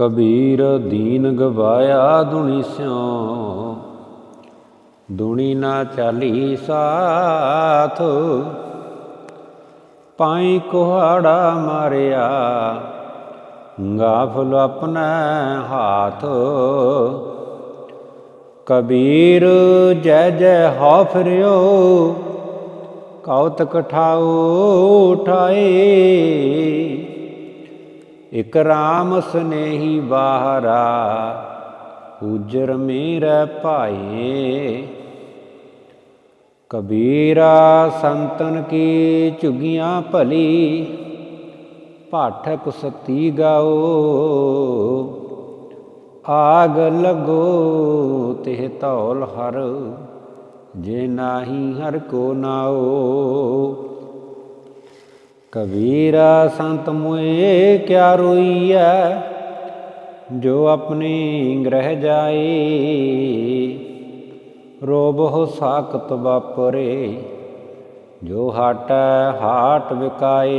ਕਬੀਰ ਦੀਨ ਗਵਾਇਆ ਦੁਨੀ ਸਿਉ। ਦੁਨੀ ਨਾ ਚਾਲੀ ਸਾਥ, ਪਾਈ ਕੁਹਾੜਾ ਮਾਰਿਆ। ਗਾਫਲ ਆਪਣਾ ਹਾਥ। ਕਬੀਰ ਜੈ ਜੈ ਹੋ ਫਿਰਿਓ, ਕਉਤਕ ਠਾਉ ਉਠਾਏ। ਇਕ ਰਾਮ ਸਨੇਹੀ ਬਾਹਰਾ, ਉਜਰ ਮੇਰਾ ਭਾਏ। ਕਬੀਰਾ ਸੰਤਨ ਕੀ ਝੁਗੀਆਂ ਭਲੀ ਪਾਠਕ ਸਤੀ ਗਾਓ। ਆਗ ਲਗੋ ਤਿਹ ਧੌਲ ਹਰ, ਜੇ ਨਾਹੀ ਹਰ ਕੋ ਨਾਓ। ਕਬੀਰਾ ਸੰਤ ਮੋਏ ਕਿਆ ਰੋਈਐ, ਜੋ ਆਪਣੀ ਗ੍ਰਹਿ ਜਾਏ। ਰੋਬਹੁ ਸਾਖਤ ਵਾਪਰੇ, ਜੋ ਹਾਟੈ ਹਾਟ ਵਿਕਾਏ।